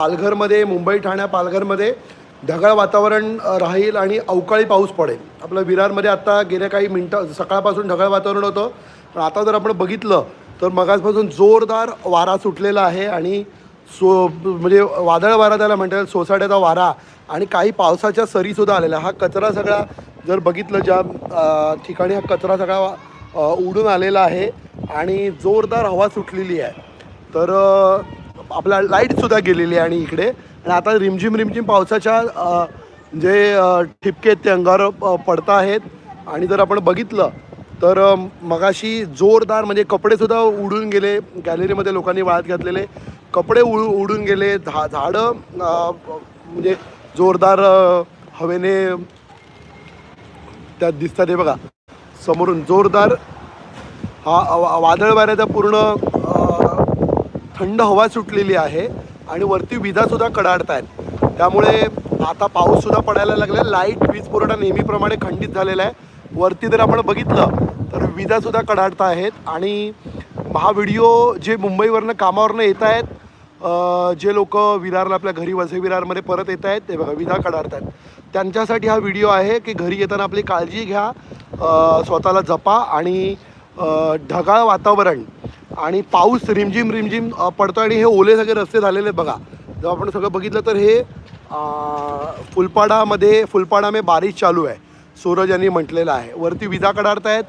पालघरमध्ये मुंबई ठाण्या पालघरमध्ये ढगाळ वातावरण राहील आणि अवकाळी पाऊस पडेल. आपलं विरारमध्ये आत्ता गेल्या काही मिनटं सकाळपासून ढगाळ वातावरण होतं. पण आता जर आपण बघितलं तर मगासपासून जोरदार वारा सुटलेला आहे आणि सो म्हणजे वादळ वारा त्याला म्हणतात सोसाट्याचा वारा आणि काही पावसाच्या सरीसुद्धा आलेल्या. हा कचरा सगळा जर बघितलं ज्या ठिकाणी हा कचरा सगळा उडून आलेला आहे आणि जोरदार हवा सुटलेली आहे. तर आपला लाईटसुद्धा गेलेली आहे आणि इकडे. आणि आता रिमझिम रिमझिम पावसाच्या जे ठिपके आहेत ते अंगावर पडता पडत आहेत. आणि जर आपण बघितलं तर मगाशी जोरदार म्हणजे कपडेसुद्धा उडून गेले. गॅलरीमध्ये लोकांनी वाळत घातलेले. कपडे उड उडून गेले. झा झाडं म्हणजे जोरदार हवेने त्यात दिसतात. हे बघा समोरून जोरदार हा वादळ वाऱ्याचा पूर्ण थंड हवा सुटलेली आहे आणि वरती विधासुद्धा कडाडत आहेत त्यामुळे आता पाऊससुद्धा पडायला लागला लाइट वीज पुरवठा नेहमीप्रमाणे खंडित झालेला आहे. वरती जर आपण बघितलं तर विधासुद्धा कडाडत आहेत. आणि हा व्हिडिओ जे मुंबईवरनं कामावरनं येत आहेत जे लोक विरारला आपल्या घरी वझे विरारमध्ये परत येत आहेत ते बघा विधा कडाडत आहेत त्यांच्यासाठी हा व्हिडिओ आहे की घरी येताना आपली काळजी घ्या स्वतःला जपा आणि ढगाळ वातावरण आणि पाऊस रिमझिम रिमझिम पडतो पडतो आणि हे ओले सगळे रस्ते झालेले आहेत बघा. जर आपण सगळं बघितलं तर हे फुलपाडामध्ये फुलपाडा में बारिश चालू आहे. सूरज यांनी म्हटलेलं आहे. वरती विजा कडाडत आहेत.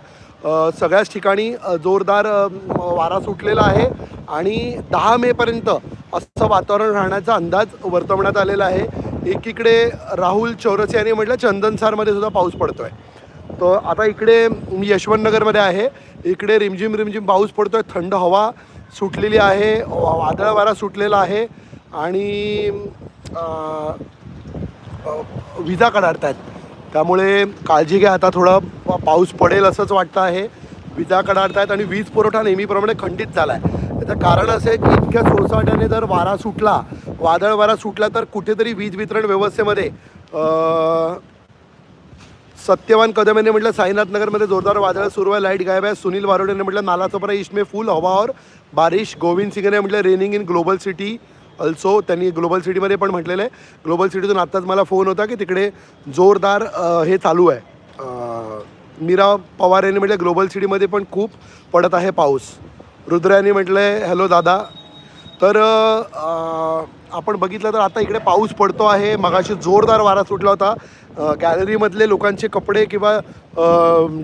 सगळ्याच ठिकाणी जोरदार वारा सुटलेला आहे. आणि दहा मेपर्यंत असं वातावरण राहण्याचा अंदाज वर्तवण्यात आलेला आहे. एकीकडे राहुल चौरसे यांनी म्हटलं चंदनसारमध्ये सुद्धा पाऊस पडतो आहे तर आता इकडे मी यशवंतनगरमध्ये आहे. इकडे रिमझिम रिमझिम पाऊस पडतो आहे थंड हवा सुटलेली आहे. वा- वादळ वारा सुटलेला आहे. आणि विजा कडाडत आहेत त्यामुळे काळजी घ्या. आता थोडा पाऊस पडेल असंच वाटतं आहे. विजा कडाडत आहेत आणि वीज पुरवठा नेहमीप्रमाणे खंडित झाला आहे त्याचं कारण असं आहे की इतक्या सोसाट्याने जर वारा सुटला वादळ वारा सुटला तर कुठेतरी वीज वितरण व्यवस्थेमध्ये सत्यवान कदम यांनी म्हटलं साईनाथ नगरमध्ये जोरदार वादळ सुरू आहे लाइट गायब आहे. सुनील वारोडेने म्हटलं नाला चपरा इसमे फुल हवा और बारिश. गोविंद सिंगने म्हटलं raining in global city also त्यांनी ग्लोबल सिटीमध्ये पण म्हटलेलं आहे. ग्लोबल सिटीतून आत्ताच मला फोन होता की तिकडे जोरदार हे चालू आहे. मीरा पवार यांनी म्हटलं ग्लोबल सिटीमध्ये पण खूप पडत आहे पाऊस. रुद्र यांनी म्हटलं आहे हॅलो दादा. तर आपण बघितलं तर आता इकडे पाऊस पडतो आहे. मगाशी जोरदार वारा सुटला होता. गॅलरीमधले लोकांचे कपडे किंवा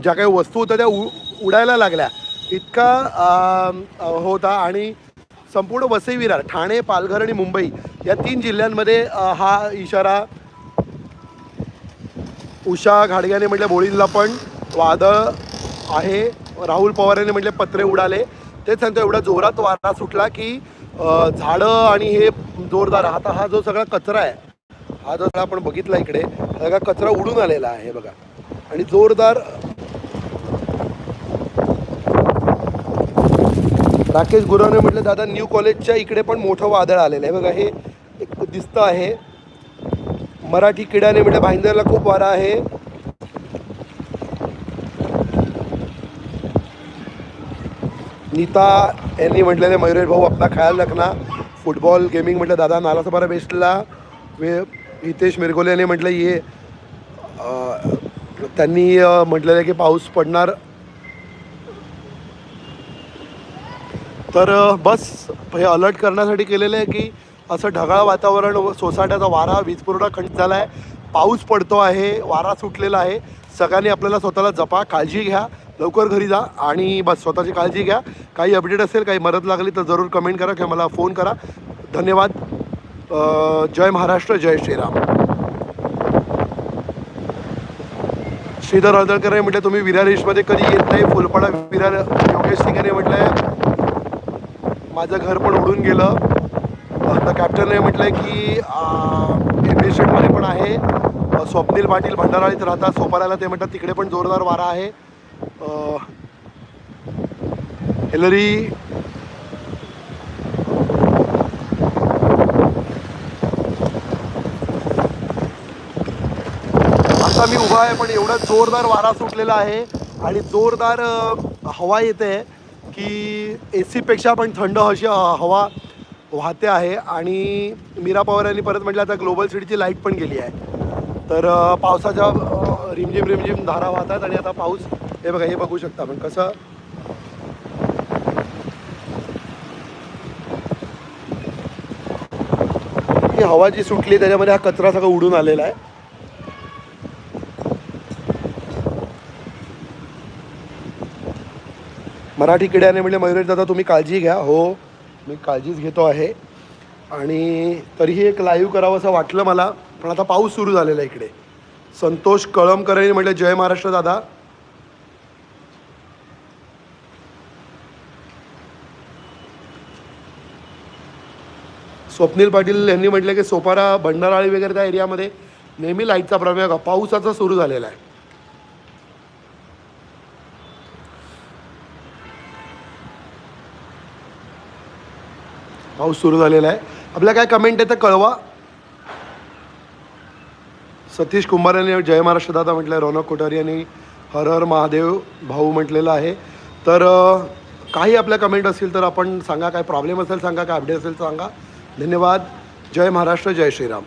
ज्या काही वस्तू होत्या त्या उ उडायला लागल्या. इतका होता आणि संपूर्ण वसई विरार ठाणे पालघर आणि मुंबई या तीन जिल्ह्यांमध्ये हा इशारा उषा घाडग्याने म्हटलं बोळींला पण वादळ आहे. राहुल पवार यांनी म्हटले पत्रे उडाले. तेच सांगतो एवढा जोरात वारा सुटला की झाडं आणि हे जोरदार आता हा जो सगळा कचरा आहे हा जो सगळा आपण बघितला इकडे हा सगळा कचरा उडून आलेला आहे बघा. आणि जोरदार राकेश गुरवने म्हटलं दादा न्यू कॉलेजच्या इकडे पण मोठं वादळ आलेलं आहे. बघा हे एक दिसतं आहे. मराठी किड्याने म्हटलं भाईंदरला खूप वारा आहे. नीता यांनी म्हटलेले मयुरेश भाऊ आपला ख्याल रखना फुटबॉल गेमिंग म्हटलं दादा नालासोपारा बेस्टला वे हितेश मिरगोले यांनी म्हटलं ये. त्यांनी म्हटलेलं आहे की पाऊस पडणार. तर बस हे अलर्ट करण्यासाठी केलेलं आहे की असं ढगाळ वातावरण व सोसाट्याचा वारा वीज पुरवठा खंड झाला आहे पाऊस पडतो आहे वारा सुटलेला आहे. सगळ्यांनी आपल्याला स्वतःला जपा काळजी घ्या. लवकर घरी जा आणि बस स्वतःची काळजी घ्या. काही अपडेट असेल काही मदत लागली तर जरूर कमेंट करा किंवा मला फोन करा. धन्यवाद. जय महाराष्ट्र जय श्रीराम. श्रीधर हळदळकर हे म्हटलं तुम्ही विरार ईस्टमध्ये कधी येत नाही. फुलपाडा विरार योगेश सिंग यांनी माझं घर पण उडून गेलं. तर कॅप्टनने म्हटलं की एम पण आहे. स्वप्नील पाटील भंडाराळीत राहतात. सोपाऱ्याला ते म्हणतात तिकडे पण जोरदार वारा आहे. हिलरी आता मी उभा आहे पण एवढा जोरदार वारा सुटलेला आहे आणि जोरदार हवा येते की ए सीपेक्षा पण थंड अशी हवा वाहते आहे. आणि मीरा पवार यांनी परत म्हटलं आता ग्लोबल सिटीची लाइट पण गेली आहे. तर पावसाच्या रिमझिम रिमझिम धारा वाहतात आणि आता पाऊस हे बघा हे बघू शकता आपण कसं. ही हवा जी सुटली त्याच्यामध्ये हा कचरा सगळं उडून आलेला आहे. मराठी किड्याने म्हणजे मयुरेश दादा तुम्ही काळजी घ्या. हो मी काळजीच घेतो आहे. आणि तरीही एक लाईव्ह करावं असं वाटलं मला पण आता पाऊस सुरू झालेला आहे इकडे. संतोष कळमकरांनी म्हटलं जय महाराष्ट्र दादा. स्वप्नील पाटील यांनी म्हटलं की सोपारा भंडाराळी वगैरे त्या एरियामध्ये नेहमी लाईटचा प्रॉब्लेम आहे पावसाचा सुरू झालेला आहे. पाऊस सुरू झालेला आहे. आपल्या काय कमेंट आहे तर कळवा. सतीश कुंभार यांनी जय महाराष्ट्र दादा म्हटलं रौनक कोठारी यांनी हर हर महादेव भाऊ म्हटलेलं आहे. तर काही आपल्या कमेंट असतील तर आपण सांगा काय प्रॉब्लेम असेल सांगा काय अपडेट असेल सांगा. धन्यवाद. जय महाराष्ट्र जय श्रीराम.